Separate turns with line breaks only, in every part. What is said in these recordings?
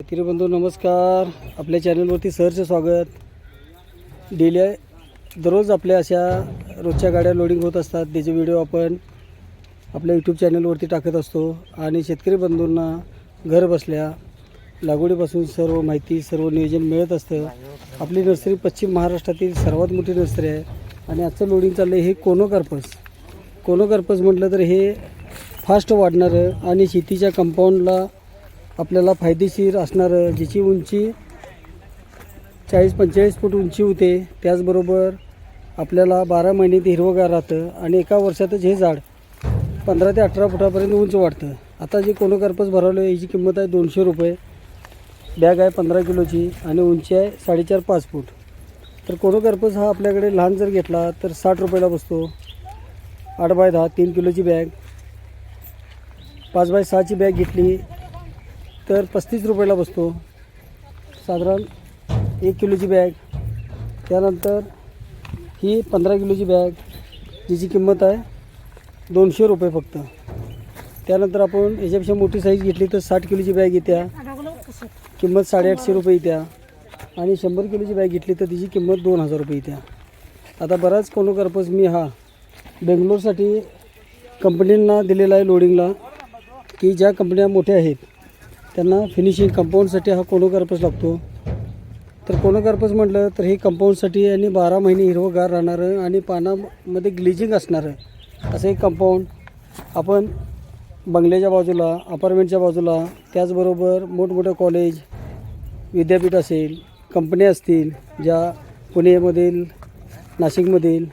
शेतकरी बंधू नमस्कार. आपल्या चॅनलवरती सहर्ष स्वागत. डेली दररोज आपल्या अशा रोजच्या गाड्या लोडिंग होत असतात. त्याचे व्हिडिओ आपण आपल्या यूट्यूब चॅनलवरती टाकत असतो. आणि शेतकरी बंधूंना घर बसल्या लागवडीपासून सर्व माहिती सर्व नियोजन मिळत असतं. आपली नर्सरी पश्चिम महाराष्ट्रातील सर्वात मोठी नर्सरी आहे. आणि आजचं लोडिंग चाललं आहे हे कोनो कार्पस कोनो कार्पस म्हटलं तर हे फास्ट वाढणारं आणि शेतीच्या कंपाऊंडला आपल्याला फायदेशीर असणारं ज्याची उंची चाळीस पंचेचाळीस फूट उंची होते. त्याचबरोबर आपल्याला बारा महिने ते हिरवंगार राहतं आणि एका वर्षातच हे झाड पंधरा ते अठरा फुटापर्यंत उंच वाढतं. आता जे कोनो भरवलं आहे याची किंमत आहे दोनशे रुपये. बॅग आहे पंधरा किलोची आणि उंची आहे साडेचार पाच फूट. तर कोनो हा आपल्याकडे लहान जर घेतला तर साठ रुपयाला बसतो. आठ बाय दहा तीन किलोची बॅग. पाच बाय सहाची बॅग घेतली तर पस्तीस रुपयाला बसतो. साधारण एक किलोची बॅग त्यानंतर ही पंधरा किलोची बॅग जिची किंमत आहे दोनशे रुपये फक्त. त्यानंतर आपण याच्यापेक्षा मोठी साईज घेतली तर साठ किलोची बॅग येत्या. किंमत साडेआठशे रुपये येत्या. आणि शंभर किलोची बॅग घेतली तर तिची किंमत दोन हजार रुपये येत्या. आता बराच कोनो मी हा बेंगलोरसाठी कंपनींना दिलेला आहे लोडिंगला की ज्या कंपन्या मोठ्या आहेत त्यांना फिनिशिंग कंपाऊंडसाठी हा कोनो कार्पस लागतो. तर कोनो कार्पस म्हटलं तर हे कंपाऊंडसाठी आणि बारा महिने हिरवंगार राहणारं आणि पानामध्ये ग्लिजिंग असणारं असं एक कंपाऊंड आपण बंगल्याच्या बाजूला अपार्टमेंटच्या बाजूला त्याचबरोबर मोठमोठं कॉलेज विद्यापीठ असेल कंपन्या असतील ज्या पुणेमधील नाशिकमधील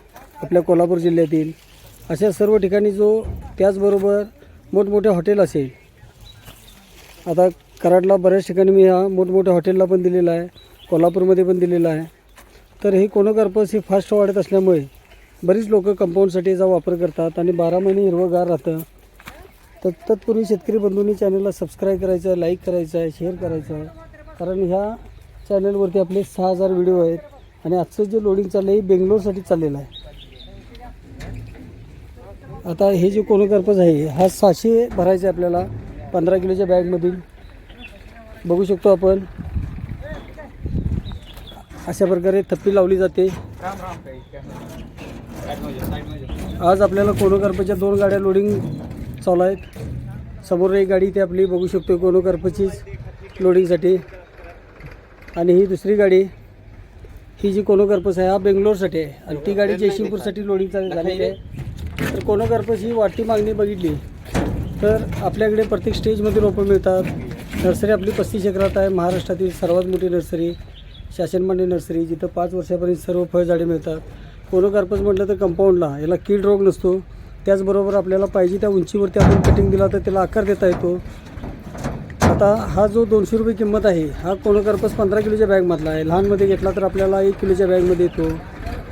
आपल्या कोल्हापूर जिल्ह्यातील अशा सर्व ठिकाणी जो त्याचबरोबर मोठमोठे हॉटेल असेल आता कराडला बऱ्याच ठिकाणी मी हा मोठमोठ्या हॉटेलला पण दिलेला आहे कोल्हापूरमध्ये पण दिलेला आहे. तर हे कोनोकार्पस ही फास्ट वाढत असल्यामुळे बरीच लोक कंपाऊंडसाठी याचा वापर करतात आणि बारा महिने हिरवंगार राहतं. तर तत्पूर्वी शेतकरी बंधूंनी चॅनलला सबस्क्राईब करायचं आहे लाईक करायचं आहे शेअर करायचं. आहे कारण ह्या चॅनलवरती आपले सहा हजार व्हिडिओ आहेत आणि आजचं जे लोडिंग चाललं आहे हे बेंगलोरसाठी चाललेलं आहे. आता हे जे कोनो आहे हा सहाशे भरायचं आहे आपल्याला. पंधरा किलोच्या बॅगमधील बघू शकतो आपण. अशा प्रकारे थप्पी लावली जाते. आज आपल्याला कोनोकर्पच्या दोन गाड्या लोडिंग चालू आहेत. समोर एक गाडी ती आपली बघू शकतो कोनोकर्पचीच लोडिंगसाठी आणि ही दुसरी गाडी ही जी कोनोकर्पस आहे हा बेंगलोरसाठी आहे. आणि ती गाडी जयसिंगपूरसाठी लोडिंग चालू झालेली आहे. तर कोनोकर्पस ही वाटती मागणी बघितली. तर आपल्याकडे प्रत्येक स्टेजमध्ये रोपं मिळतात. नर्सरी आपली पस्तीस एकरात आहे. महाराष्ट्रातील सर्वात मोठी नर्सरी शासनमान्य नर्सरी जिथं पाच वर्षापर्यंत सर्व फळझाडे मिळतात. कोनकार्पस म्हटलं तर कंपाऊंडला याला कीड रोग नसतो. त्याचबरोबर आपल्याला पाहिजे त्या उंचीवरती आपण कटिंग दिला तर त्याला आकार देता येतो. आता हा जो दोनशे रुपये किंमत आहे हा कोलोकार्पस पंधरा किलोच्या बॅगमधला आहे. लहानमध्ये घेतला तर आपल्याला एक किलोच्या बॅगमध्ये येतो.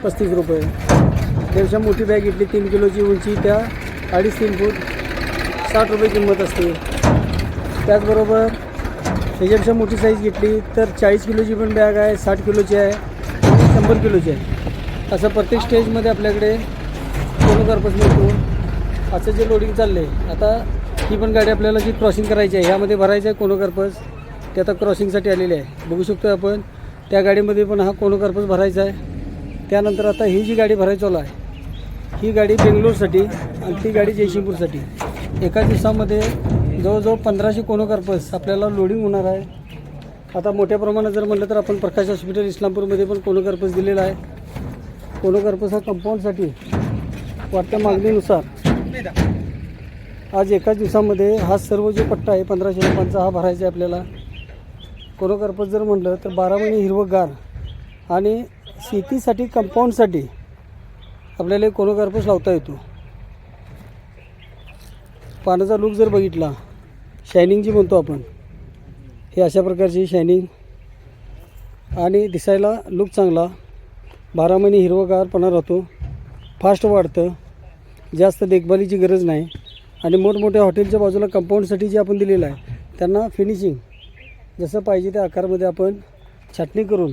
पस्तीस रुपये. त्यापेक्षा मोठी बॅग घेतली तीन किलोची उंची त्या अडीच तीन फूट साठ रुपये किंमत असते. त्याचबरोबर त्याच्यापेक्षा मोठी साईज घेतली तर चाळीस किलोची पण बॅग आहे साठ किलोची आहे शंभर किलोची आहे. असं प्रत्येक स्टेजमध्ये आपल्याकडे कोनो कार्पस मिळतो. असं जे लोडिंग चाललं आहे आता ही पण गाडी आपल्याला जी क्रॉसिंग करायची आहे ह्यामध्ये भरायचं आहे कोनो कार्पस ते आता क्रॉसिंगसाठी आलेले आहे. बघू शकतो आपण त्या गाडीमध्ये पण हा कोनो कार्पस भरायचा आहे. त्यानंतर आता ही जी गाडी भरायची चालू आहे ही गाडी बेंगलोरसाठी आणि ती गाडी जयसिंगपूरसाठी. एका दिवसामध्ये जवळजवळ पंधराशे कोनोकार्पस आपल्याला लोडिंग होणार आहे. आता मोठ्या प्रमाणात जर म्हटलं तर आपण प्रकाश हॉस्पिटल इस्लामपूरमध्ये पण कोनोकार्पस दिलेला आहे. कोनोकार्पस हा कंपाऊंडसाठी वाटत्या मागणीनुसार. आज एकाच दिवसामध्ये हा सर्व जो पट्टा आहे पंधराशे रुपयांचा हा भरायचा आहे आपल्याला. कोनोकार्पस जर म्हटलं तर बारा महिने हिरवंगार आणि शेतीसाठी कंपाऊंडसाठी आपल्याला कोनोकार्पस लावता येतो. पानाचा लूक जर बघितला शायनिंग जी म्हणतो आपण हे अशा प्रकारची शायनिंग आणि दिसायला लूक चांगला. बारा महिने हिरवगारपणा राहतो फास्ट वाढतं जास्त देखभालीची गरज नाही आणि मोठमोठ्या हॉटेलच्या बाजूला कंपाऊंडसाठी जे आपण दिलेलं आहे त्यांना फिनिशिंग जसं पाहिजे त्या आकारामध्ये आपण छाटणी करून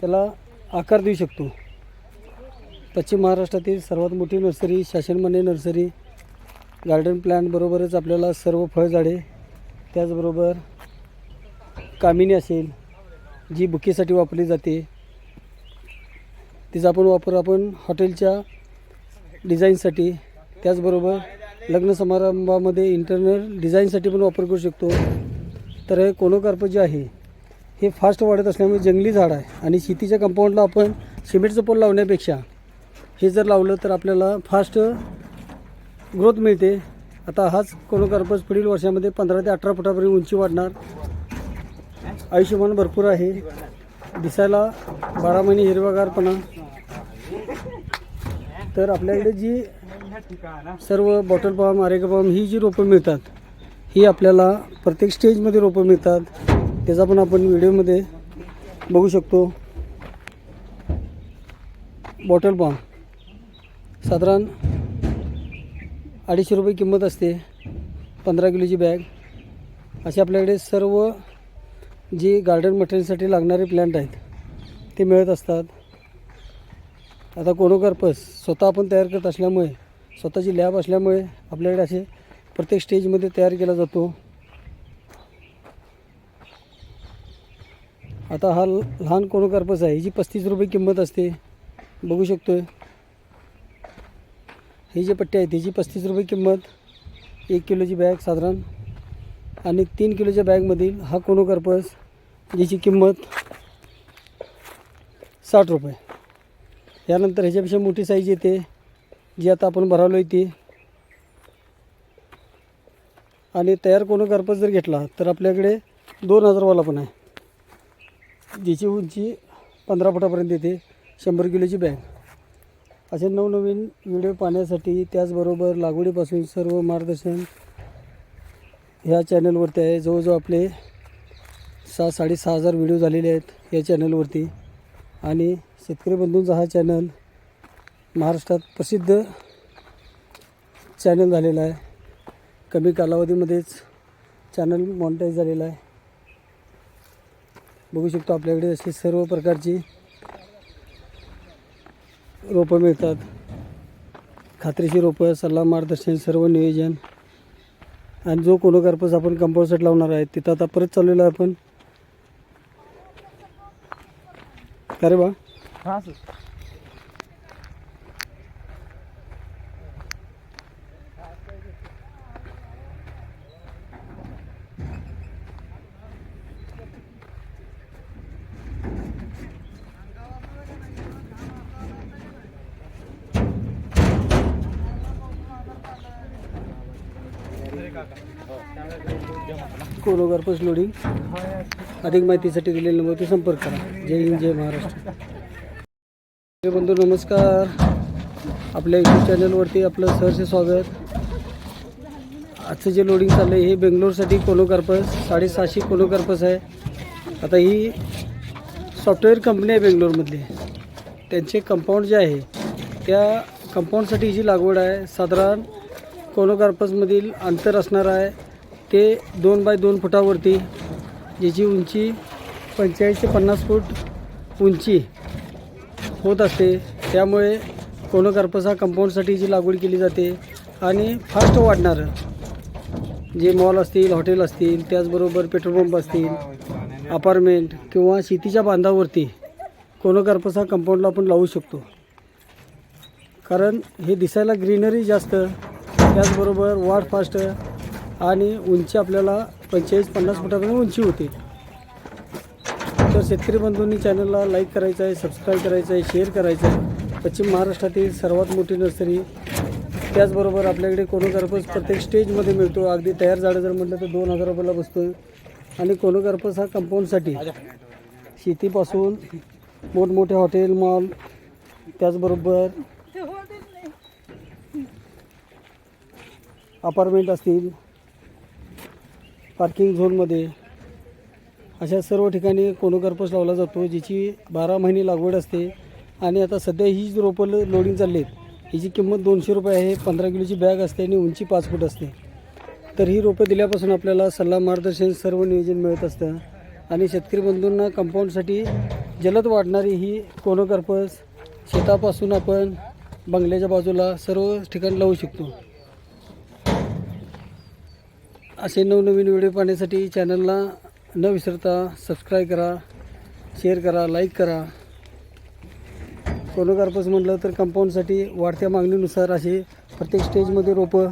त्याला आकार देऊ शकतो. पश्चिम महाराष्ट्रातील सर्वात मोठी नर्सरी शासनमान्य नर्सरी गार्डन प्लॅनबरोबरच आपल्याला सर्व फळझाडे त्याचबरोबर कामिनी असेल जी बुकेसाठी वापरली जाते. तिचा आपण वापर आपण हॉटेलच्या डिझाईनसाठी त्याचबरोबर लग्न समारंभामध्ये इंटरनल डिझाईनसाठी पण वापर करू शकतो. तर हे कोनोकार्प जे आहे हे फास्ट वाढत असल्यामुळे जंगली झाड आहे आणि शेतीच्या कंपाऊंडला आपण सिमेंटचं पोल लावण्यापेक्षा हे जर लावलं तर आपल्याला फास्ट ग्रोथ मिळते. आता हाच कोनोकार्पस पुढील वर्षामध्ये पंधरा ते अठरा फुटापर्यंत उंची वाढणार. आयुष्यमान भरपूर आहे. दिसायला बारा महिने हिरवागारपणा. तर आपल्याकडे जी सर्व बॉटल पाम आरेगा पाम ही जी रोपं मिळतात ही आपल्याला प्रत्येक स्टेजमध्ये रोपं मिळतात. त्याचा पण आपण व्हिडिओमध्ये बघू शकतो. बॉटल पाम साधारण अडीचशे रुपये किंमत असते. पंधरा किलोची बॅग असे आपल्याकडे सर्व जी गार्डन मटेरियलसाठी लागणारे प्लॅन्ट आहेत ते मिळत असतात. आता कोणोकर्पस स्वतः आपण तयार करत असल्यामुळे स्वतःची लॅब असल्यामुळे आपल्याकडे असे प्रत्येक स्टेजमध्ये तयार केला जातो. आता हा लहान कोणोकर्पस आहे जी पस्तीस रुपये किंमत असते बघू शकतो आहे ही जी पट्टी आहे त्याची पस्तीस रुपये किंमत एक किलोची बॅग साधारण आणि तीन किलोच्या बॅगमधील हा कोनो कर्पस ज्याची किंमत साठ रुपये. यानंतर ह्याच्यापेक्षा मोठी साईज येते जी आता आपण भरावलो आहे ती. आणि तयार कोनोकार्पस जर घेतला तर आपल्याकडे दोन हजारवाला पण आहे. ज्याची उंची पंधरा फुटापर्यंत येते शंभर किलोची बॅग असे नवनवीन व्हिडिओ पाहण्यासाठी त्याचबरोबर लागवडीपासून सर्व मार्गदर्शन ह्या चॅनलवरती आहे. जवळजवळ आपले सहा साडेसहा हजार व्हिडिओ झालेले आहेत या चॅनलवरती. आणि शेतकरी बंधूंचा हा चॅनल महाराष्ट्रात प्रसिद्ध चॅनल झालेला आहे. कमी कालावधीमध्येच चॅनल मॉनिटाईज झालेला आहे. बघू शकतो आपल्याकडे अशी सर्व प्रकारची रोपं मिळतात. खात्रीची रोपं सल्ला मार्गदर्शन सर्व नियोजन. आणि जो कोनोकार्पस आपण कंपाऊंड सेट लावणार आहे तिथं आता परत चाललेलं आहे आपण. अरे रे बा?
हां सर.
कोनोकार्पस लोडिंग अधिक माहितीसाठी दिलेल्या नंबरवरती संपर्क करा. जय हिंद जय महाराष्ट्र. बंधू नमस्कार. आपल्या यूट्यूब चॅनलवरती आपलं सहर्ष स्वागत. आजचं जे लोडिंग चाललं आहे हे बेंगलोरसाठी कोनोकार्पस साडेसहाशे कोनोकार्पस आहे. आता ही सॉफ्टवेअर कंपनी आहे बेंगलोरमधली. त्यांचे कंपाऊंड जे आहे त्या कंपाऊंडसाठी जी लागवड आहे साधारण कोनोकार्पसमधील अंतर असणार आहे ते दोन बाय दोन फुटावरती ज्याची उंची पंचेचाळीस ते पन्नास फूट उंची होत असते. त्यामुळे कोनोकार्पस हा कंपाऊंडसाठीची लागवड केली जाते आणि फास्ट वाढणारं. जे मॉल असतील हॉटेल असतील त्याचबरोबर पेट्रोल पंप असतील अपार्टमेंट किंवा शेतीच्या बांधावरती कोनोकार्पस हा कंपाऊंडला आपण लावू शकतो. कारण हे दिसायला ग्रीनरी जास्त त्याचबरोबर वाढ फास्ट आणि उंची आपल्याला पंचेचाळीस पन्नास फुटापर्यंत उंची होती. तर शेतकरी बंधूंनी चॅनलला लाईक करायचं आहे सबस्क्राईब करायचं आहे शेअर करायचं आहे. पश्चिम महाराष्ट्रातील सर्वात मोठी नर्सरी. त्याचबरोबर आपल्याकडे कोनोकार्पस प्रत्येक स्टेजमध्ये मिळतो. अगदी तयार झाडं जर म्हटलं तर दोन हजार रुपयाला बसतो आणि कोनोकार्पस हा कंपाऊंडसाठी शेतीपासून मोठमोठे हॉटेल मॉल त्याचबरोबर अपार्टमेंट असतील पार्किंग झोनमध्ये अशा सर्व ठिकाणी कोनोकार्पस लावला जातो जिची बारा महिने लागवड असते. आणि आता सध्या ही जी रोपं लो- लोडिंग चालली आहेत हिची किंमत दोनशे रुपये आहे पंधरा किलोची बॅग असते आणि उंची पाच फूट असते. तर ही रोपं दिल्यापासून आपल्याला सल्ला मार्गदर्शन सर्व नियोजन मिळत असतं. आणि शेतकरी बंधूंना कंपाऊंडसाठी जलद वाढणारी ही कोनोकर्पस शेतापासून आपण बंगल्याच्या बाजूला सर्व ठिकाणी लावू शकतो. असे नवनवीन व्हिडिओ पाहण्यासाठी चॅनलला न विसरता सबस्क्राईब करा शेअर करा लाईक करा. कोनोकार्पस म्हटलं तर कंपाऊंडसाठी वाढत्या मागणीनुसार असे प्रत्येक स्टेजमध्ये रोपं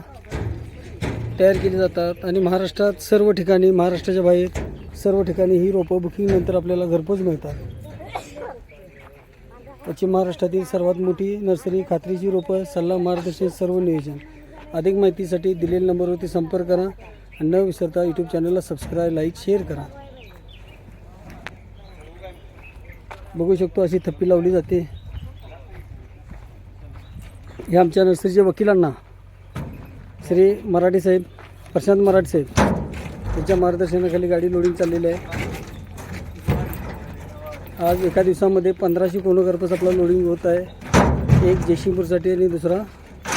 तयार केली जातात. आणि महाराष्ट्रात सर्व ठिकाणी महाराष्ट्राच्या बाहेर सर्व ठिकाणी ही रोपं बुकिंगनंतर आपल्याला घरपोच मिळतात. पश्चिम महाराष्ट्रातील सर्वात मोठी नर्सरी खात्रीची रोपं सल्ला मार्गदर्शन सर्व नियोजन. अधिक माहितीसाठी दिलेल्या नंबरवरती संपर्क करा. आणि न विसरता यूट्यूब चॅनलला सबस्क्राईब लाईक शेअर करा. बघू शकतो अशी थप्पी लावली जाते. हे आमच्या नर्सरीच्या वकिलांना श्री मराठी साहेब प्रशांत मराठी साहेब त्यांच्या मार्गदर्शनाखाली गाडी लोडिंग चाललेली आहे. आज एका दिवसामध्ये पंधराशे कोनोगर्भस आपला लोडिंग होत आहे. एक जयसिंगपूरसाठी आणि दुसरा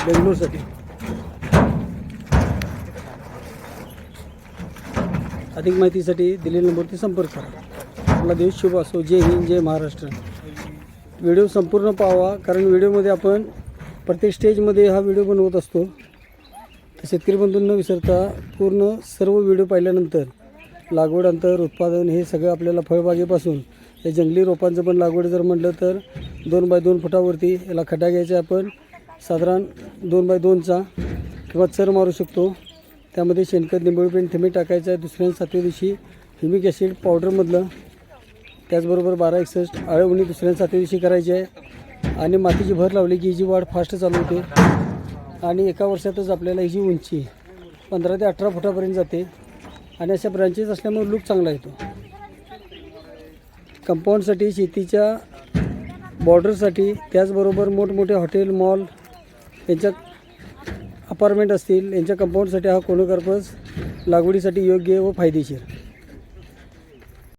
बेंगलोरसाठी. अधिक माहितीसाठी दिलेल्या नंबरवरती संपर्क करा. आपला देश शुभ असो. जय हिंद जय महाराष्ट्र. व्हिडिओ संपूर्ण पाहावा कारण व्हिडिओमध्ये आपण प्रत्येक स्टेजमध्ये हा व्हिडिओ बनवत असतो. तर शेतकरी बंधू न विसरता पूर्ण सर्व व्हिडिओ पाहिल्यानंतर लागवड अंतर उत्पादन हे सगळं आपल्याला फळबागेपासून या जंगली रोपांचं पण लागवड जर म्हटलं तर दोन बाय दोन फुटावरती याला खड्डा घ्यायचा आपण. साधारण दोन बाय दोनचा किंवा चर मारू शकतो. त्यामध्ये शेणखत निंबोळी पेंट थेंबे टाकायचं आहे. दुसऱ्या सातव्या दिवशी हिमिक ॲसिड पावडरमधलं त्याचबरोबर बारा एकसष्ट आळवणी दुसऱ्या सातव्या दिवशी करायची आहे. आणि मातीची भर लावली की हिची वाढ फास्ट चालू होते. आणि एका वर्षातच आपल्याला हिची उंची पंधरा ते अठरा फुटापर्यंत जाते. आणि अशा ब्रांचेस असल्यामुळे लुक चांगला येतो. कंपाऊंडसाठी शेतीच्या बॉर्डरसाठी त्याचबरोबर मोठमोठे हॉटेल मॉल यांच्या अपार्टमेंट असतील यांच्या कंपाऊंडसाठी हा कोणोकार्पस लागवडीसाठी योग्य व फायदेशीर.